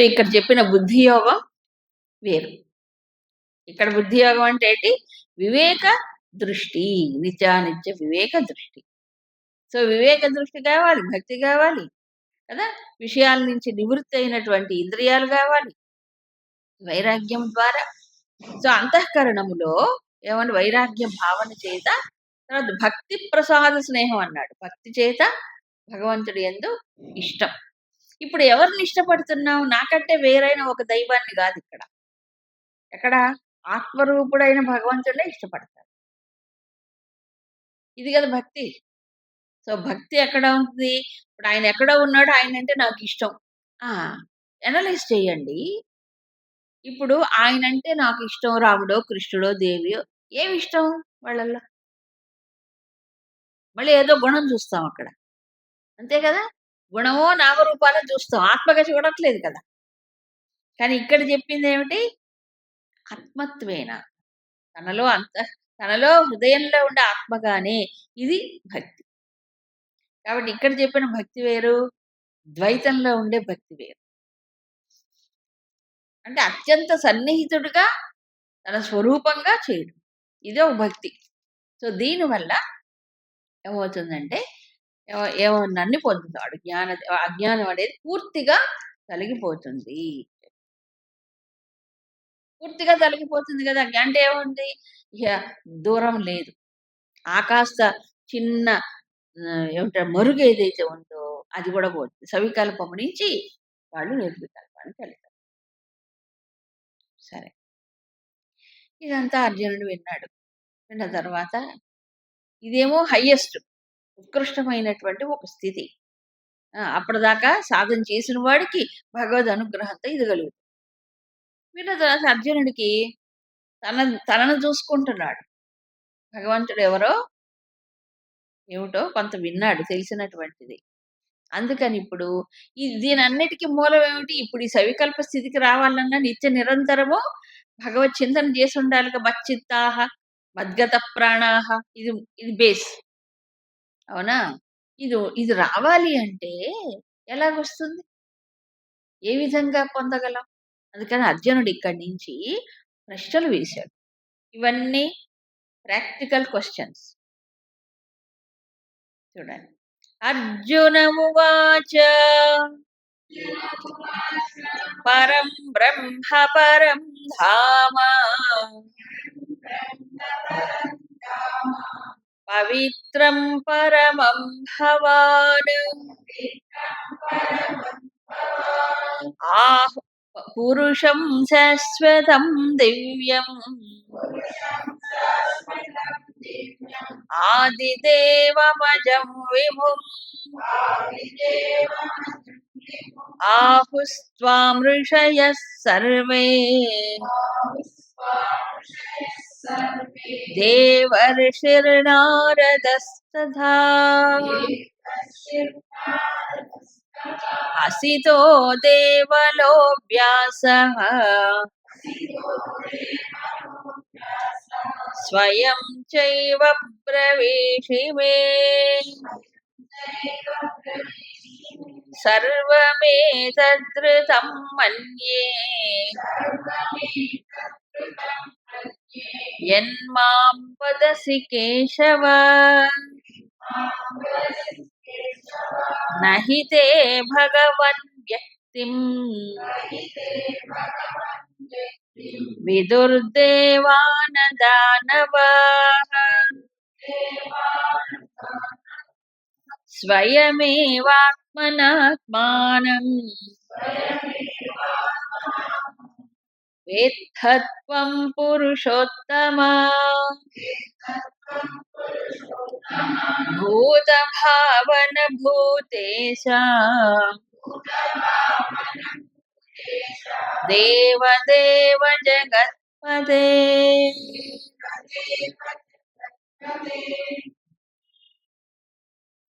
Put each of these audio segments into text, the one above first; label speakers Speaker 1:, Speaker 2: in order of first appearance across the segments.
Speaker 1: So ఇక్కడ చెప్పిన బుద్ధి యోగం వేరు. ఇక్కడ బుద్ధి యోగం అంటే ఏంటి? వివేక దృష్టి నిత్యానిత్య వివేక దృష్టి. సో వివేక దృష్టి కావాలి భక్తి కావాలి కదా? విషయాల నుంచి నివృత్తి అయినటువంటి ఇంద్రియాలు కావాలి వైరాగ్యం ద్వారా. సో అంతఃకరణములో ఏమన్నా వైరాగ్య భావన చేత తర్వాత భక్తి ప్రసాద స్నేహం అన్నాడు. భక్తి చేత భగవంతుడి ఎందు ఇష్టం. ఇప్పుడు ఎవరిని ఇష్టపడుతున్నావు? నాకంటే వేరైన ఒక దైవాన్ని కాదు ఇక్కడ. ఎక్కడ? ఆత్మరూపుడైన భగవంతుడే ఇష్టపడతారు ఇది కదా భక్తి. సో భక్తి ఎక్కడ ఉంది? ఇప్పుడు ఆయన ఎక్కడ ఉన్నాడో ఆయన అంటే నాకు ఇష్టం. ఎనలైజ్ చేయండి. ఇప్పుడు ఆయన అంటే నాకు ఇష్టం రాముడో కృష్ణుడో దేవియో ఏమి ఇష్టం వాళ్ళల్లో? మళ్ళీ ఏదో గుణం చూస్తాం అక్కడ. అంతే కదా? గుణమో నామరూపాలను చూస్తాం ఆత్మగా చూడట్లేదు కదా. కానీ ఇక్కడ చెప్పింది ఏమిటి? ఆత్మత్వేన. తనలో అంత తనలో హృదయంలో ఉండే ఆత్మగానే ఇది భక్తి. కాబట్టి ఇక్కడ చెప్పిన భక్తి వేరు ద్వైతంలో ఉండే భక్తి వేరు. అంటే అత్యంత సన్నిహితుడిగా తన స్వరూపంగా చేయడం. ఇదే ఒక భక్తి. సో దీనివల్ల ఏమవుతుందంటే ఏమ- ఏమో నన్ను పొందుతాడు. జ్ఞాన అజ్ఞానం అనేది పూర్తిగా తొలగిపోతుంది. పూర్తిగా తొలగిపోతుంది కదా! అంటే ఏముంది? దూరం లేదు. ఆకాశ చిన్న ఏమంటారు మరుగు ఏదైతే ఉందో అది కూడా పోతుంది. సవికల్పము నుంచి వాళ్ళు నిర్వికల్పానికి వెళ్తారు సరే. ఇదంతా అర్జునుడు విన్నాడు. విన్న తర్వాత ఇదేమో హయ్యెస్ట్. ఉత్కృష్టమైనటువంటి ఒక స్థితి. అప్పటిదాకా సాధన చేసిన వాడికి భగవద్ అనుగ్రహంతో ఇది కలుగుతుంది విన్న తర్వాత అర్జునుడికి తన తనను చూసుకుంటున్నాడు. భగవంతుడు ఎవరో? ఏమిటో కొంత విన్నాడు తెలిసినటువంటిది. అందుకని ఇప్పుడు ఈ దీనన్నిటికీ మూలం ఏమిటి? ఇప్పుడు ఈ సవికల్ప స్థితికి రావాలన్నా నిత్య నిరంతరము భగవత్ చింతన చేసి ఉండాలి. మచ్చిత్తాహ మద్గత ప్రాణాహ ఇది ఇది బేస్ అవునా? ఇది ఇది రావాలి అంటే ఎలాగొస్తుంది? ఏ విధంగా పొందగలం? అందుకని అర్జునుడు ఇక్కడి నుంచి ప్రశ్నలు వేశాడు. ఇవన్నీ ప్రాక్టికల్ క్వశ్చన్స్. చూడండి. అర్జునమువాచ పరం బ్రహ్మ పరం ధామ. पवित्रं परमं भवान्। आह पुरुषं शाश्वतं दिव्यम्। आदिदेवमजं विभुम्। आहुस्त्वामृषयः सर्वे। సర్వే దేవర్షిర్నారదస్తథా అసితో దేవలో వ్యాసः స్వయం చైవ ప్రవేశిమే సర్వమేతద్ధృతం మన్యే యన్మాం వదసి కేశవ నహి తే భగవన్ వ్యక్తిం విదుర్దేవాన దానవాః స్వయమేవాత్మనాత్మానం వేత్తత్వం పురుషోత్తమా భూతభావన భూతేశ దేవదేవ జగత్పదే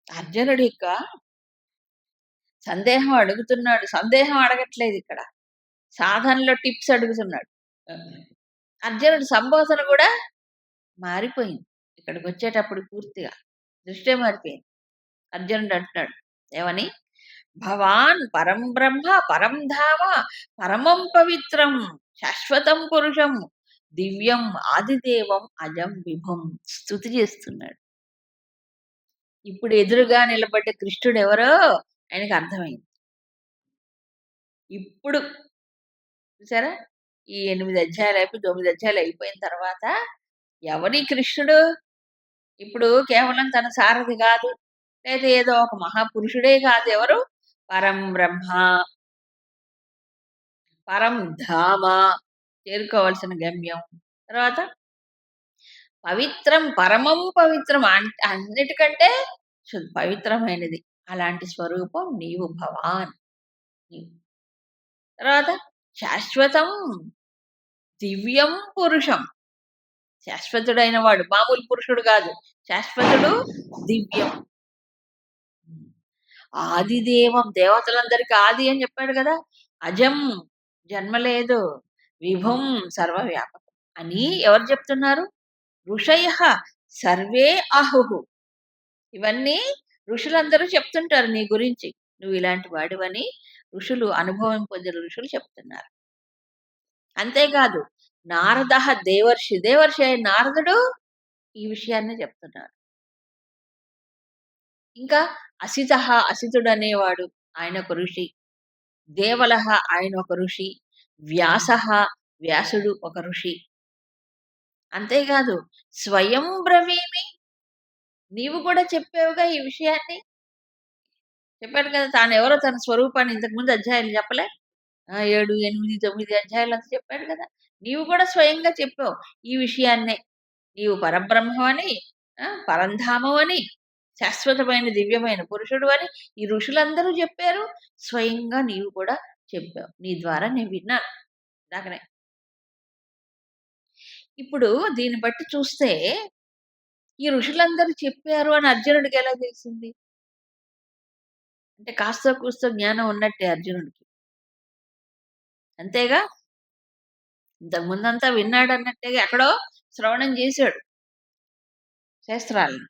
Speaker 1: అర్జునుడు ఇక సందేహం అడుగుతున్నాడు. సందేహం అడగట్లేదు ఇక్కడ. సాధనలో టిప్స్ అడుగుతున్నాడు. అర్జునుడు సంబోధన కూడా మారిపోయింది. ఇక్కడికి వచ్చేటప్పుడు పూర్తిగా దృష్టే మారిపోయింది. అర్జునుడు అంటున్నాడు ఏమని? భవాన్ పరం బ్రహ్మ పరం ధామ పరమం పవిత్రం శాశ్వతం పురుషం దివ్యం ఆదిదేవం అజం విభం స్థుతి చేస్తున్నాడు. ఇప్పుడు ఎదురుగా నిలబడ్డ కృష్ణుడు ఎవరో? ఆయనకు అర్థమైంది. ఇప్పుడు చూసారా? ఈ ఎనిమిది అధ్యాయాలు అయిపోయి తొమ్మిది అధ్యాయాలు అయిపోయిన తర్వాత ఎవరి కృష్ణుడు? ఇప్పుడు కేవలం తన సారథి కాదు లేదా ఏదో ఒక మహాపురుషుడే కాదు ఎవరు? పరం బ్రహ్మ. పరం ధామ. చేరుకోవాల్సిన గమ్యం. తర్వాత పవిత్రం పరమం పవిత్రం అన్- అన్నిటికంటే పవిత్రమైనది. అలాంటి స్వరూపం నీవు భవాన్. తర్వాత శాశ్వతం దివ్యం పురుషం. శాశ్వతుడైన వాడు మామూలు పురుషుడు కాదు. శాశ్వతుడు దివ్యం. ఆదిదేవం దేవతలందరికీ ఆది అని చెప్పాడు కదా. అజం జన్మ లేదు విభుం సర్వవ్యాపకం. అని ఎవరు చెప్తున్నారు? ఋషయ సర్వే ఆహుహు ఇవన్నీ ఋషులందరూ చెప్తుంటారు నీ గురించి. నువ్వు ఇలాంటి వాడివని ఋషులు అనుభవం పొందిన ఋషులు చెప్తున్నారు. అంతేకాదు నారద దేవర్షి దేవర్షి అయిన నారదుడు ఈ విషయాన్ని చెప్తున్నారు ఇంకా అసిత అసితుడు అనేవాడు ఆయన ఒక ఋషి దేవల ఆయన ఒక ఋషి వ్యాస వ్యాసుడు ఒక ఋషి. అంతేకాదు స్వయం బ్రవీమి నీవు కూడా చెప్పావుగా ఈ విషయాన్ని? చెప్పాడు కదా తాను ఎవరో తన స్వరూపాన్ని ఇంతకుముందు అధ్యాయులు చెప్పలే? ఏడు ఎనిమిది తొమ్మిది అధ్యాయాలు అంతా చెప్పాడు కదా. నీవు కూడా స్వయంగా చెప్పావు ఈ విషయాన్నే. నీవు పరబ్రహ్మమని ఆ, పరంధామమని శాశ్వతమైన దివ్యమైన పురుషుడు అని ఈ ఋషులందరూ చెప్పారు. స్వయంగా నీవు కూడా చెప్పావు. నీ ద్వారా నేను విన్నాను. నాకనే ఇప్పుడు దీన్ని బట్టి చూస్తే ఈ ఋషులందరూ చెప్పారు అని అర్జునుడికి ఎలా తెలిసింది? అంటే కాస్త కూస్తో జ్ఞానం ఉన్నట్టే అర్జునుడికి. అంతేగా? ఇంతకు ముందంతా విన్నాడు అన్నట్టుగా ఎక్కడో శ్రవణం చేశాడు. శాస్త్రాలను.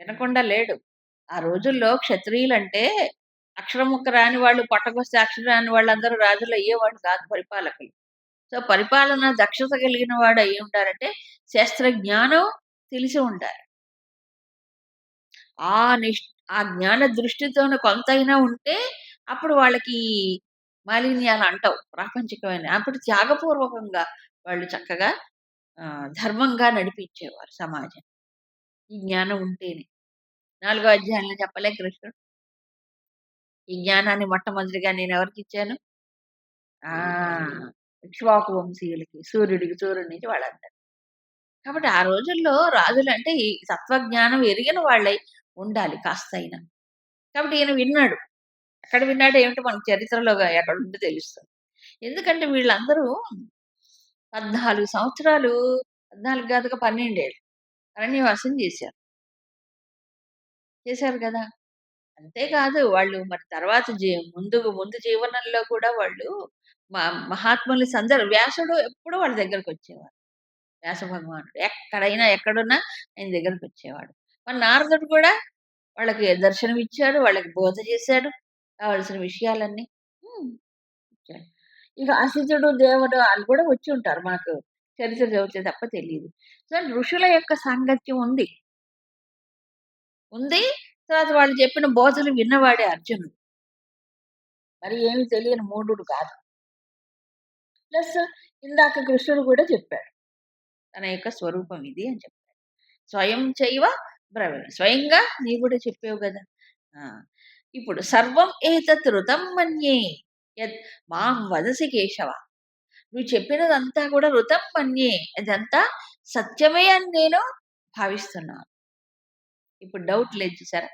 Speaker 1: వినకుండా లేడు. ఆ రోజుల్లో క్షత్రియులంటే అక్షరముక్క రాని వాళ్ళు పట్టకొస్తే అక్షరం రాని వాళ్ళందరూ రాజులు అయ్యేవాడు కాదు పరిపాలకులు. సో పరిపాలన దక్షత కలిగిన వాడు అయ్యి ఉంటారంటే శాస్త్ర జ్ఞానం తెలిసి ఉంటారు ఆ నిష్ ఆ జ్ఞాన దృష్టితోనే కొంతైనా ఉంటే అప్పుడు వాళ్ళకి మాలిన్యాలు అంటావు ప్రాపంచికమైన. అప్పుడు త్యాగపూర్వకంగా వాళ్ళు చక్కగా ధర్మంగా నడిపించేవారు సమాజం. ఈ జ్ఞానం ఉంటేనే. నాలుగో అధ్యాయంలో చెప్పలే కృష్ణుడు. ఈ జ్ఞానాన్ని మొట్టమొదటిగా నేను ఎవరికి ఇచ్చాను? ఆ ఇక్ష్వాకు వంశీయులకి సూర్యుడికి సూర్యుడి నుంచి వాళ్ళందరూ కాబట్టి ఆ రోజుల్లో రాజులు అంటే ఈ తత్వజ్ఞానం ఎరిగిన వాళ్ళై ఉండాలి కాస్త అయినా కాబట్టి ఈయన విన్నాడు. ఎక్కడ విన్నాడు ఏమిటో మనకు చరిత్రలో ఎక్కడ ఉంటే తెలుస్తుంది. ఎందుకంటే వీళ్ళందరూ పద్నాలుగు సంవత్సరాలు పద్నాలుగు కాదుగా పన్నెండేళ్ళు అరణ్యవాసం చేశారు. చేశారు కదా? అంతేకాదు వాళ్ళు మరి తర్వాత జీ ముందు ముందు జీవనంలో కూడా వాళ్ళు మా మహాత్ములు సందర్ వ్యాసుడు ఎప్పుడూ వాళ్ళ దగ్గరకు వచ్చేవాడు. వ్యాస భగవానుడు. ఎక్కడైనా ఎక్కడున్నా ఆయన దగ్గరకు వచ్చేవాడు. మన నారదుడు కూడా వాళ్ళకి దర్శనం ఇచ్చాడు వాళ్ళకి బోధ చేశాడు. కావలసిన విషయాలన్నీ. ఇక అసితుడు దేవుడు వాళ్ళు కూడా వచ్చి ఉంటారు మనకు చరిత్ర చదివితే తప్ప తెలియదు సో ఋషుల యొక్క సాంగత్యం ఉంది. ఉంది. తర్వాత వాళ్ళు చెప్పిన బోధలు విన్నవాడే అర్జునుడు. మరి ఏమి తెలియని మూఢుడు కాదు. ప్లస్ ఇందాక కృష్ణుడు కూడా చెప్పాడు. తన యొక్క స్వరూపం ఇది అని చెప్పాడు. స్వయం చేయవ బ్రవ స్వయంగా నీ కూడా చెప్పావు కదా. ఇప్పుడు సర్వం ఏతత్ ఋతం మన్యే. యత్ మాం వదసి కేశవ. నువ్వు చెప్పినదంతా కూడా ఋతం మన్యే. అదంతా సత్యమే అని నేను భావిస్తున్నాను. ఇప్పుడు డౌట్ లేదు చూసారా?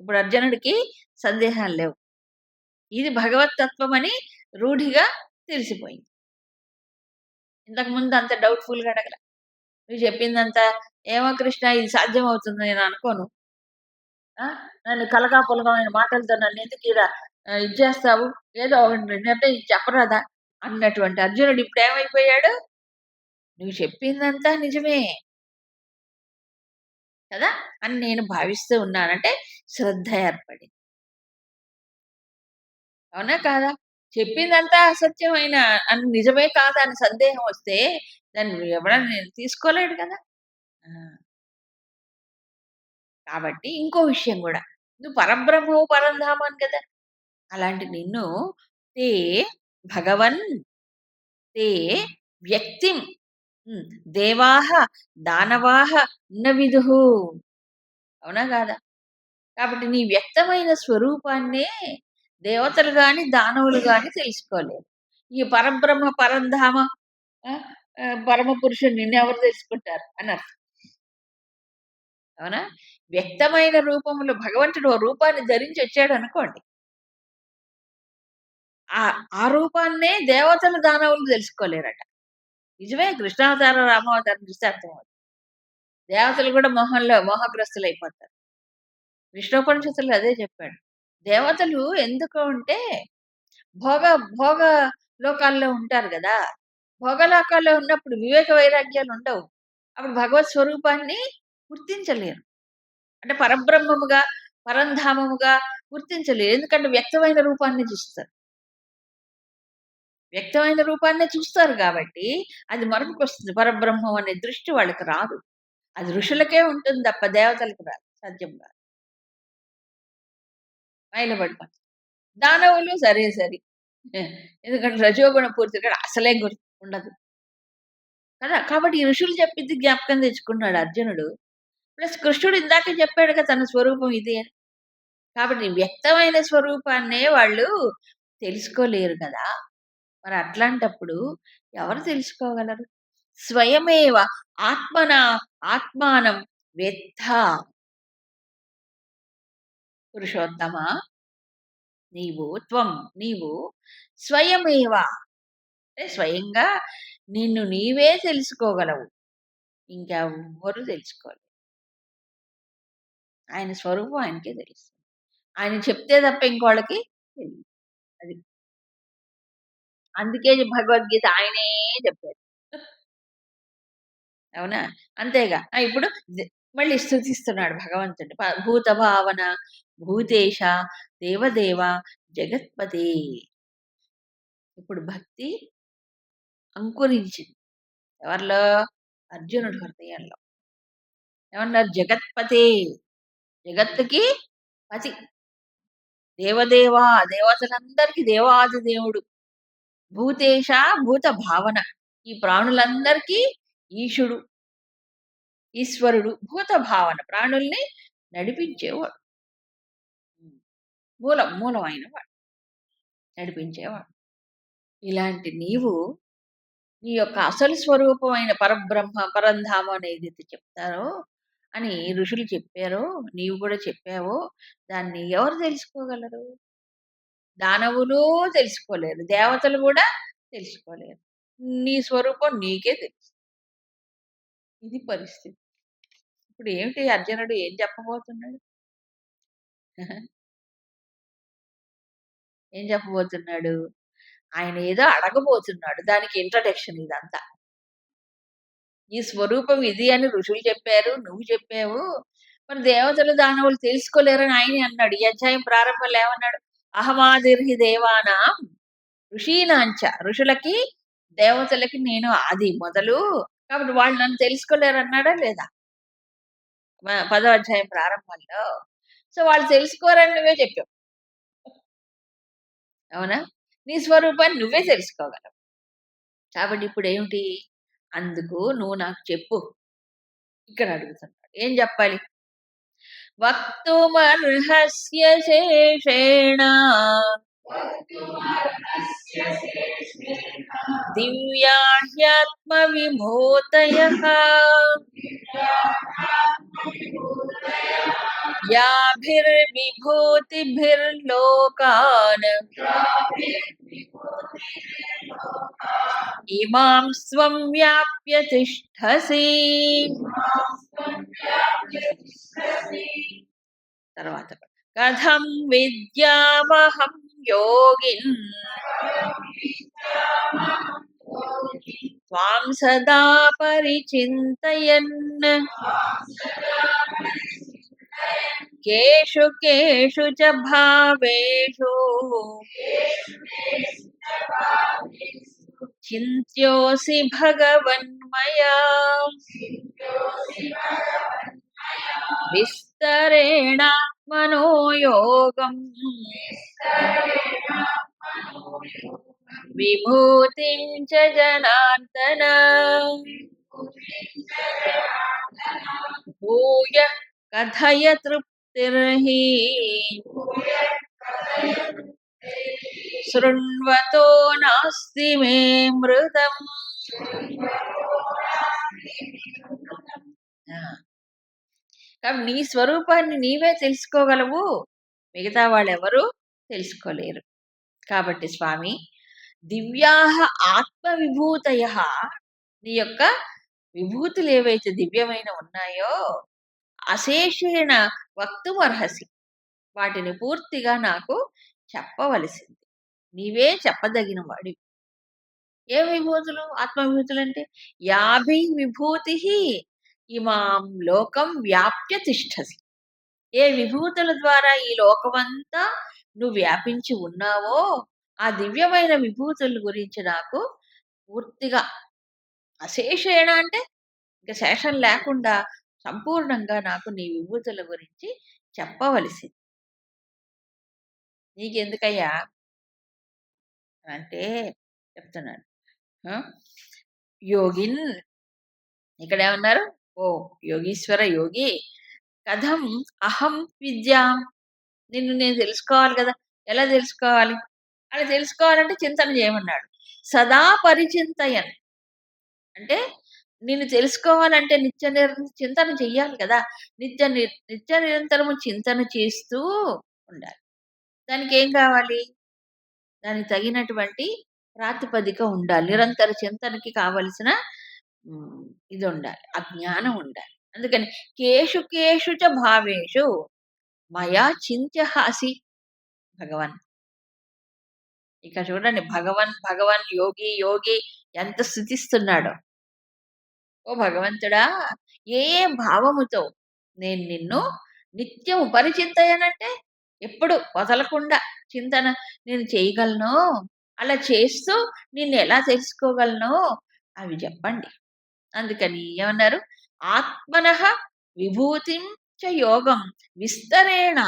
Speaker 1: ఇప్పుడు అర్జునుడికి సందేహాలు లేవు. ఇది భగవత్ తత్వం అని రూఢిగా తెలిసిపోయింది. ఇంతకు ముందు అంత డౌట్ఫుల్గా అడగల. నువ్వు చెప్పిందంతా ఏమో కృష్ణ ఇది సాధ్యం అవుతుంది నేను అనుకోను. నన్ను కలగా పొలగమైన మాటలతో నన్ను ఎందుకు ఇలా ఇది చేస్తావు? ఏదో ఒకటి నిర్ణయం చెప్పరాదా? అన్నటువంటి అర్జునుడు ఇప్పుడు ఏమైపోయాడు? నువ్వు చెప్పిందంతా నిజమే. కదా? అని నేను భావిస్తూ ఉన్నానంటే శ్రద్ధ ఏర్పడింది. అవునా కాదా? చెప్పిందంతా అసత్యమైన అని నిజమే కాదా అని సందేహం వస్తే దాన్ని ఎవడన్నా నేను తీసుకోలేడు కదా? కాబట్టి ఇంకో విషయం కూడా నువ్వు పరబ్రహ్మవు పరంధామని కదా! అలాంటి నిన్ను తే భగవన్ తే వ్యక్తిం దేవాహ దానవాహ న విదుహు. అవునా కాదా? కాబట్టి నీ వ్యక్తమైన స్వరూపాన్నే దేవతలు గాని దానవులు గాని తెలుసుకోలేరు ఈ పరబ్రహ్మ పరంధామ పరమ పురుషుడు నిన్నెవరు తెలుసుకుంటారు? అని అర్థం అవునా? వ్యక్తమైన రూపంలో భగవంతుడు ఓ రూపాన్ని ధరించి వచ్చాడు అనుకోండి. ఆ ఆ రూపాన్నే దేవతలు దానవులు తెలుసుకోలేరట. నిజమే కృష్ణావతారం రామావతారం చూస్తే అర్థమవుతుంది. దేవతలు కూడా మోహంలో మోహగ్రస్తులు అయిపోతారు విష్ణుపనిషత్తులు అదే చెప్పాడు. దేవతలు ఎందుకు అంటే భోగ భోగ లోకాల్లో ఉంటారు కదా. భోగ లోకాల్లో ఉన్నప్పుడు వివేక వైరాగ్యాలు ఉండవు. అప్పుడు భగవత్ స్వరూపాన్ని గుర్తించలేరు. అంటే పరబ్రహ్మముగా పరంధామముగా గుర్తించలేరు ఎందుకంటే వ్యక్తమైన రూపాన్ని చూస్తారు. వ్యక్తమైన రూపాన్ని చూస్తారు కాబట్టి అది మరొకటి వస్తుంది. పరబ్రహ్మం అనే దృష్టి వాళ్ళకి రాదు. అది ఋషులకే ఉంటుంది తప్ప దేవతలకు రాదు. సాధ్యం కాదు. మైలబడిపోతుంది దానవులు సరే సరే. ఎందుకంటే రజోగుణ పూర్తి కూడా అసలే గుర్తు ఉండదు. కదా? కాబట్టి ఈ ఋషులు చెప్పింది జ్ఞాపకం తెచ్చుకున్నాడు అర్జునుడు. ప్లస్ కృష్ణుడు ఇందాక చెప్పాడు కదా తన స్వరూపం ఇది అని. కాబట్టి వ్యక్తమైన స్వరూపాన్నే వాళ్ళు తెలుసుకోలేరు కదా. మరి అట్లాంటప్పుడు ఎవరు తెలుసుకోగలరు? స్వయమేవ ఆత్మన ఆత్మానం వెత్త పురుషోత్తమ నీవు త్వం నీవు స్వయమేవ. అంటే స్వయంగా నిన్ను నీవే తెలుసుకోగలవు. ఇంకెవ్వరు తెలుసుకోలేరు. ఆయన స్వరూపం ఆయనకే తెలుస్తుంది. ఆయన చెప్తే తప్ప ఇంకోళ్ళకి తెలియదు అది అందుకే భగవద్గీత ఆయనే చెప్పారు అవునా? అంతేగా. ఇప్పుడు మళ్ళీ స్థుతిస్తున్నాడు భగవంతుడు. ప- భూత భావన భూతేశ దేవదేవ జగత్పతి. ఇప్పుడు భక్తి అంకురించింది. ఎవరిలో? అర్జునుడి హృదయంలో ఏమన్నారు? జగత్పతి. జగత్తుకి పతి దేవదేవ దేవతలందరికీ దేవాది దేవుడు. భూతేశ భూత భావన ఈ ప్రాణులందరికీ ఈశుడు. ఈశ్వరుడు భూత భావన ప్రాణుల్ని నడిపించేవాడు. మూలం మూలమైన వాడు నడిపించేవాడు. ఇలాంటి నీవు నీ యొక్క అసలు స్వరూపమైన పరబ్రహ్మ పరంధామ అనేది చెప్తారో అని ఋషులు చెప్పారో నీవు కూడా చెప్పావో దాన్ని ఎవరు తెలుసుకోగలరు? దానవులు తెలుసుకోలేరు దేవతలు కూడా తెలుసుకోలేరు. నీ స్వరూపం నీకే తెలుసు. ఇది పరిస్థితి. ఇప్పుడు ఏమిటి అర్జునుడు ఏం చెప్పబోతున్నాడు? ఏం చెప్పబోతున్నాడు? ఆయన ఏదో అడగబోతున్నాడు. దానికి ఇంట్రడక్షన్ ఇదంతా. ఈ స్వరూపం ఇది అని ఋషులు చెప్పారు నువ్వు చెప్పావు. మరి దేవతలు దానవులు తెలుసుకోలేరని ఆయన అన్నాడు. ఈ అధ్యాయం ప్రారంభంలో ఏమన్నాడు? అహమాదిర్హి దేవానా ఋషీనాంచ. ఋషులకి దేవతలకి నేను ఆది మొదలు. కాబట్టి వాళ్ళు నన్ను తెలుసుకోలేరు అన్నాడా లేదా పదో అధ్యాయం ప్రారంభంలో. సో వాళ్ళు తెలుసుకోరని నువ్వే చెప్పావు. అవునా? నీ స్వరూపాన్ని నువ్వే తెలుసుకోగలవు. కాబట్టి ఇప్పుడు ఏమిటి? అందుకు నువ్వు నాకు చెప్పు. ఇక్కడ అడుగుతున్నాడు. ఏం చెప్పాలి? వక్తుమర్హస్య శేషేణ. దివ్యాహ్యాత్మ విభూతయ యాభిర్విభూతిభిర్లోకాన్ ఇమాం స్వం వ్యాప్య తిష్టసి తర్వాత కథం విద్యామహం యోగిన్। త్వాం సదా పరిచింతయన్ కేషు కేషు చ భావేషు చింత్యోసి భగవన్మయా విస్తరేణ మనోయోగం విభూతించ జనార్దన భూయ కథయ తృప్తిర్హి. శృణ్వతో నాస్తి మే మృతం కాబట్టి నీ స్వరూపాన్ని నీవే తెలుసుకోగలవు మిగతా వాళ్ళెవరూ తెలుసుకోలేరు. కాబట్టి స్వామి దివ్యాహ ఆత్మ విభూతయ నీ యొక్క విభూతులు ఏవైతే దివ్యమైన ఉన్నాయో అశేషేణ వక్తుమర్హసి. వాటిని పూర్తిగా నాకు చెప్పవలసింది. నీవే చెప్పదగిన వాడివి ఏ విభూతులు? ఆత్మ విభూతులు అంటే యాభై విభూతి ఇమాం లోకం వ్యాప్య తిష్టసి. ఏ విభూతుల ద్వారా ఈ లోకమంతా నువ్వు వ్యాపించి ఉన్నావో ఆ దివ్యమైన విభూతుల గురించి నాకు పూర్తిగా అశేషేణ అంటే ఇంకా శేషం లేకుండా సంపూర్ణంగా నాకు నీ విభూతుల గురించి చెప్పవలసింది. నీకెందుకయ్యా? అంటే చెప్తున్నాను. యోగిన్ ఇక్కడ ఏమన్నారు ఓ యోగీశ్వర యోగి కథం అహం విద్యాం. నిన్ను నేను తెలుసుకోవాలి కదా. ఎలా తెలుసుకోవాలి? అలా తెలుసుకోవాలంటే చింతన చేయమన్నాడు. సదా పరిచింతయన్. అంటే నిన్ను తెలుసుకోవాలంటే నిత్య నిర చింతన చెయ్యాలి కదా. నిత్య ని- నిత్య నిరంతరము చింతన చేస్తూ ఉండాలి. దానికి ఏం కావాలి? దానికి తగినటువంటి ప్రాతిపదిక ఉండాలి. నిరంతర చింతనకి కావలసిన ఇది ఉండాలి. ఆ జ్ఞానం ఉండాలి. అందుకని కేషు కేషు చ భావేషు మయా చింత్యహాసి భగవన్. ఇక చూడండి భగవన్ భగవన్ యోగి యోగి ఎంత స్థుతిస్తున్నాడో ఓ భగవంతుడా ఏ ఏ భావముతో నేను నిన్ను నిత్యం పరిచింతయనంటే ఎప్పుడు వదలకుండా చింతన నేను చేయగలను? అలా చేస్తూ నిన్ను ఎలా తెలుసుకోగలను? అవి చెప్పండి. అందుకని ఏమన్నారు? ఆత్మన విభూతిం చ యోగం విస్తరేణ.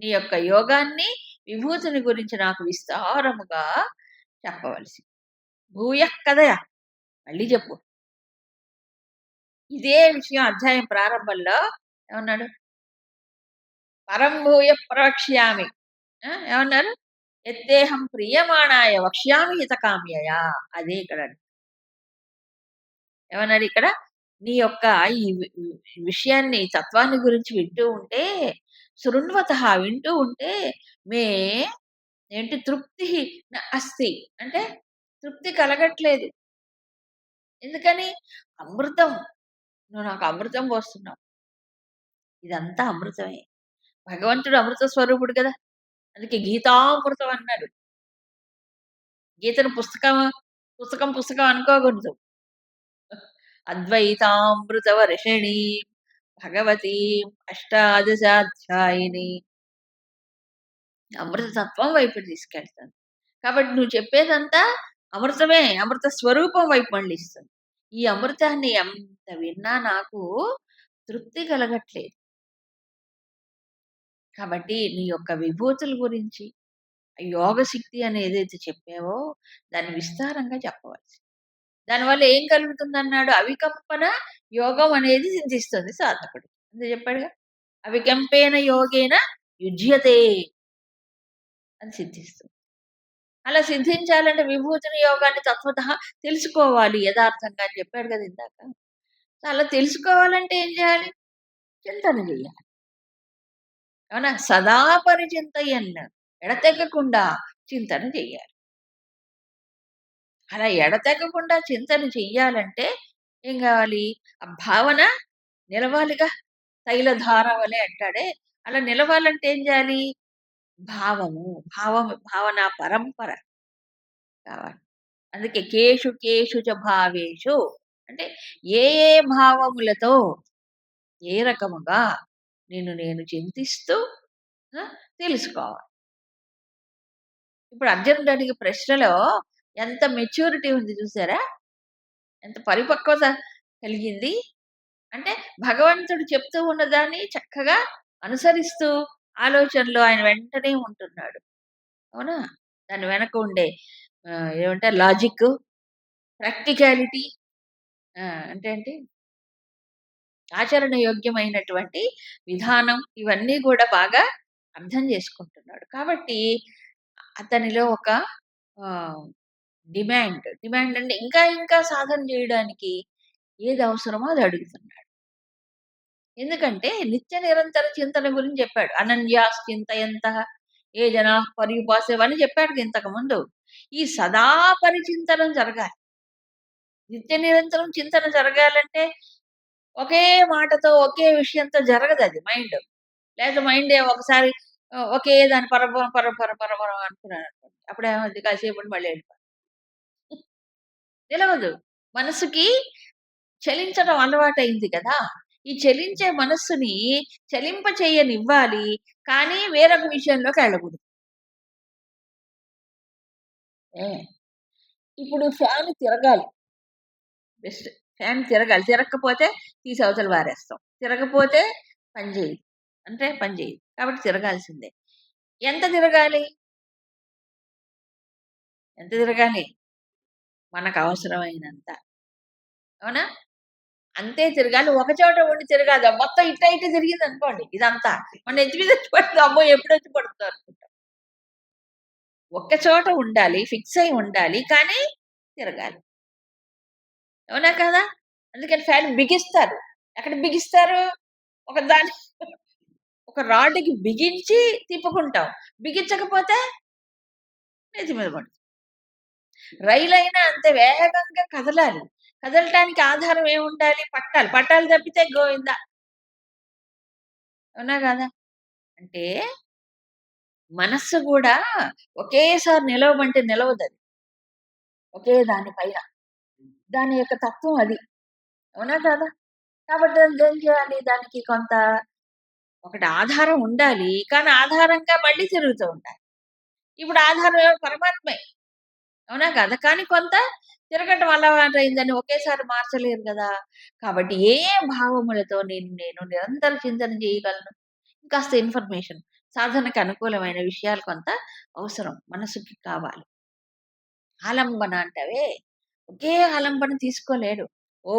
Speaker 1: నీ యొక్క యోగాన్ని విభూతిని గురించి నాకు విస్తారముగా చెప్పవలసి భూయ కదయా మళ్ళీ చెప్పు. ఇదే విషయం అధ్యాయం ప్రారంభంలో ఏమన్నాడు? పరంభూయ ప్రవక్ష్యామి ఏమన్నారు? ఎత్తేహం ప్రియమాణాయ వక్ష్యామి హితకామ్యయా అదే ఇక్కడ ఏమన్నారు ఇక్కడ? నీ యొక్క ఈ విషయాన్ని తత్వాన్ని గురించి వింటూ ఉంటే శృణ్వత వింటూ ఉంటే మే ఏంటి తృప్తి అస్తి. అంటే తృప్తి కలగట్లేదు. ఎందుకని? అమృతం. నువ్వు నాకు అమృతం పోస్తున్నావు ఇదంతా అమృతమే. భగవంతుడు అమృత స్వరూపుడు కదా! అందుకే గీతామృతం అన్నాడు. గీతను పుస్తకం పుస్తకం పుస్తకం అనుకోకూడదు. అద్వైతామృత వర్షిణీ భగవతి అష్టాదశాధ్యాయిని. అమృతతత్వం వైపు తీసుకెళ్తాను కాబట్టి నువ్వు చెప్పేదంతా అమృతమే అమృత స్వరూపం వైపు మళ్ళిస్తుంది. ఈ అమృతాన్ని ఎంత విన్నా నాకు తృప్తి కలగట్లేదు. కాబట్టి నీ యొక్క విభూతుల గురించి యోగశక్తి యోగ శక్తి అని ఏదైతే చెప్పావో దాన్ని విస్తారంగా చెప్పవలసి దానివల్ల ఏం కలుగుతుంది అన్నాడు అవికంపన యోగం అనేది సిద్ధిస్తుంది సాధకుడు. అంతే చెప్పాడుగా అవికంపేన యోగేన యుజ్యతే అని సిద్ధిస్తుంది అలా సిద్ధించాలంటే విభూతిని యోగాన్ని తత్వత తెలుసుకోవాలి యథార్థంగా అని చెప్పాడు కదా ఇందాక. అలా తెలుసుకోవాలంటే ఏం చేయాలి? చింతన చేయాలి. అవునా? సదా పరిచింతయన్ ఎడతెగకుండా చింతన చెయ్యాలి అలా ఎడతెగకుండా చింతన చెయ్యాలంటే ఏం కావాలి ఆ భావన నిలవాలిగా. తైలధార వలె అంటాడే. అలా నిలవాలంటే ఏం చేయాలి? భావము భావం భావన పరంపర కావాలి. అందుకే కేషు కేషు చ భావేషు అంటే ఏ ఏ భావములతో ఏ రకముగా నిన్ను నేను చింతిస్తూ తెలుసుకోవాలి. ఇప్పుడు అర్జునుడు అడిగే ప్రశ్నలో ఎంత మెచ్యూరిటీ ఉంది చూసారా? ఎంత పరిపక్వత కలిగింది. అంటే భగవంతుడు చెప్తూ ఉన్నదాన్ని చక్కగా అనుసరిస్తూ ఆలోచనలో ఆయన వెంటనే ఉంటున్నాడు. అవునా? దాని వెనక ఉండే ఏమంటే లాజిక్ ప్రాక్టికాలిటీ అంటే ఏంటి? ఆచరణ యోగ్యమైనటువంటి విధానం ఇవన్నీ కూడా బాగా అర్థం చేసుకుంటున్నాడు. కాబట్టి అతనిలో ఒక డిమాండ్ డిమాండ్ అంటే ఇంకా ఇంకా సాధన చేయడానికి ఏది అవసరమో అది అడుగుతున్నాడు. ఎందుకంటే నిత్య నిరంతర చింతన గురించి చెప్పాడు. అనన్యాస్ చింతయంత ఏ జనా పర్యుపాసేవని చెప్పాడు ఇంతకు ముందు ఈ సదా పరిచింతనం జరగాలి. నిత్య నిరంతరం చింతన జరగాలంటే ఒకే మాటతో ఒకే విషయంతో జరగదు అది మైండ్. లేదా మైండ్ ఒకసారి ఒకే దాని పరపరం పరపరం పరపరం అనుకున్నాను అనుకోండి. అప్పుడు కాసేపు మళ్ళీ వెళ్ళిపోతుంది తెలవదు. మనసుకి చలించడం అలవాటైంది కదా! ఈ చలించే మనస్సుని చలింప చేయనివ్వాలి కానీ వేరొక విషయంలోకి వెళ్ళకూడదు. ఏ, ఇప్పుడు ఫ్యాన్ తిరగాలి. బెస్ట్. ఫ్యాన్ తిరగాలి. తిరగకపోతే తీసవతలు వారేస్తాం. తిరగపోతే పని చేయదు. అంటే పని చేయదు. కాబట్టి తిరగాల్సిందే. ఎంత తిరగాలి? ఎంత తిరగాలి? మనకు అవసరమైనంత అవునా? అంతే తిరగాలి. ఒక చోట ఉండి తిరగాలి. మొత్తం ఇట్ట ఇట్ట తిరిగింది అనుకోండి ఇదంతా. మన ఎత్తి మీద వచ్చి పడుతుంది అమ్మో! ఎప్పుడు వచ్చి పడుతుంది అనుకుంటాం. ఒక్క చోట ఉండాలి. ఫిక్స్ అయి ఉండాలి. కానీ తిరగాలి. అవునా కదా? అందుకని ఫ్యాన్ బిగిస్తారు. ఎక్కడ బిగిస్తారు? ఒక దాని ఒక రాడ్కి బిగించి తిప్పుకుంటాం. బిగించకపోతే నెత్తి మీద పడుతుంది. రైలు అయినా అంతే వేగంగా కదలాలి. కదలటానికి ఆధారం ఏమి ఉండాలి పట్టాలి. పట్టాలు తప్పితే గోవిందా అవునా కదా? అంటే మనస్సు కూడా ఒకేసారి నిలవమంటే నిలవదు అది ఒకే దానిపైన దాని యొక్క తత్వం అది. అవునా కదా? కాబట్టి ఏం చేయాలి? దానికి కొంత ఒకటి ఆధారం ఉండాలి. కానీ ఆధారంగా మళ్ళీ తిరుగుతూ ఉండాలి. ఇప్పుడు ఆధారం ఎవరు పరమాత్మే. అవునా కదా? కానీ కొంత తిరగటం అలవాటు అయిందని ఒకేసారి మార్చలేరు కదా? కాబట్టి ఏ ఏ భావములతో నేను నేను నిరంతర చింతన చేయగలను? ఇంకాస్త ఇన్ఫర్మేషన్. సాధనకు అనుకూలమైన విషయాలు కొంత అవసరం. మనసుకి కావాలి. ఆలంబన అంటవే? ఒకే ఆలంబన తీసుకోలేడు. ఓ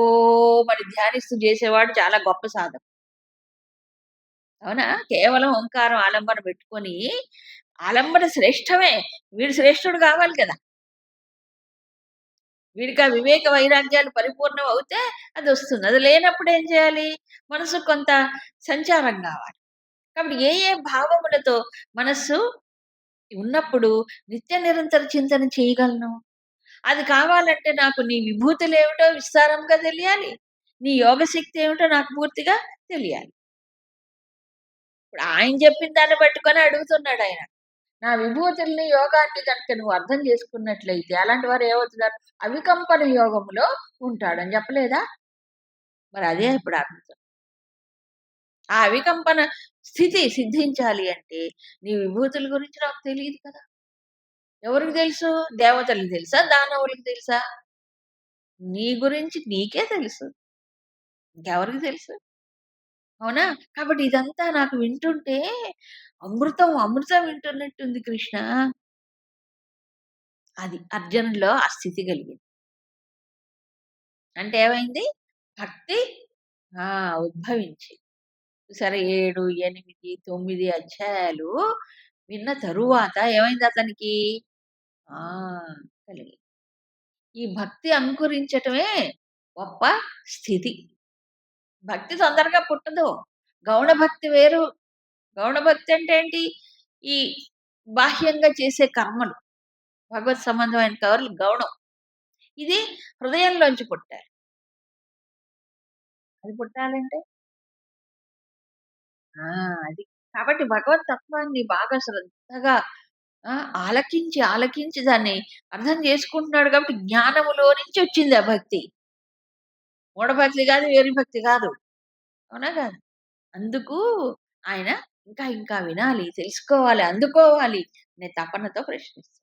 Speaker 1: మరి ధ్యానిస్తూ చేసేవాడు చాలా గొప్ప సాధన అవునా? కేవలం ఓంకారం ఆలంబన పెట్టుకొని ఆలంబన శ్రేష్టమే. వీడు శ్రేష్ఠుడు కావాలి కదా? వీడికి ఆ వివేక వైరాగ్యాలు పరిపూర్ణం అవుతే అది వస్తుంది. అది లేనప్పుడు ఏం చేయాలి? మనసు కొంత సంచారం కావాలి. కాబట్టి ఏ ఏ భావములతో మనస్సు ఉన్నప్పుడు నిత్య నిరంతర చింతన చేయగలను? అది కావాలంటే నాకు నీ విభూతులు ఏమిటో విస్తారంగా తెలియాలి. నీ యోగశక్తి ఏమిటో నాకు పూర్తిగా తెలియాలి. ఇప్పుడు ఆయన చెప్పిన దాన్ని పట్టుకొని అడుగుతున్నాడు ఆయన. నా విభూతుల్ని యోగాన్ని కనుక నువ్వు అర్థం చేసుకున్నట్లయితే అలాంటి వారు ఏమవుతున్నారు అవికంపన యోగంలో ఉంటాడు అని చెప్పలేదా? మరి అదే ఇప్పుడు అర్థం. ఆ అవికంపన స్థితి సిద్ధించాలి అంటే నీ విభూతుల గురించి నాకు తెలియదు కదా. ఎవరికి తెలుసు? దేవతలకు తెలుసా? దానవులకు తెలుసా? నీ గురించి నీకే తెలుసు. ఇంకెవరికి తెలుసు? అవునా? కాబట్టి ఇదంతా నాకు వింటుంటే అమృతం అమృతం వింటున్నట్టుంది కృష్ణ. అది అర్జునులో ఆ స్థితి కలిగింది. అంటే ఏమైంది? భక్తి ఆ ఉద్భవించి. సరే ఏడు ఎనిమిది తొమ్మిది అధ్యాయాలు విన్న తరువాత ఏమైంది అతనికి? ఆ కలిగింది. ఈ భక్తి అంకురించటమే గొప్ప స్థితి. భక్తి తొందరగా పుట్టదు. గౌణ భక్తి వేరు గౌణ భక్తి అంటే ఏంటి ఈ బాహ్యంగా చేసే కర్మలు. భగవత్ సంబంధమైన కవర్లు గౌణం. ఇది హృదయంలోంచి పుట్టాలి అది పుట్టాలంటే? ఆ అది. కాబట్టి భగవత్ తత్వాన్ని బాగా శ్రద్ధగా ఆ, ఆలకించి ఆలకించి దాన్ని అర్థం చేసుకుంటున్నాడు కాబట్టి జ్ఞానములో నుంచి వచ్చింది ఆ భక్తి. మూఢభక్తి కాదు వేరు భక్తి కాదు. అవునా కాదు? అందుకు ఆయన ఇంకా ఇంకా వినాలి తెలుసుకోవాలి అందుకోవాలి. అనే తపనతో ప్రశ్నిస్తారు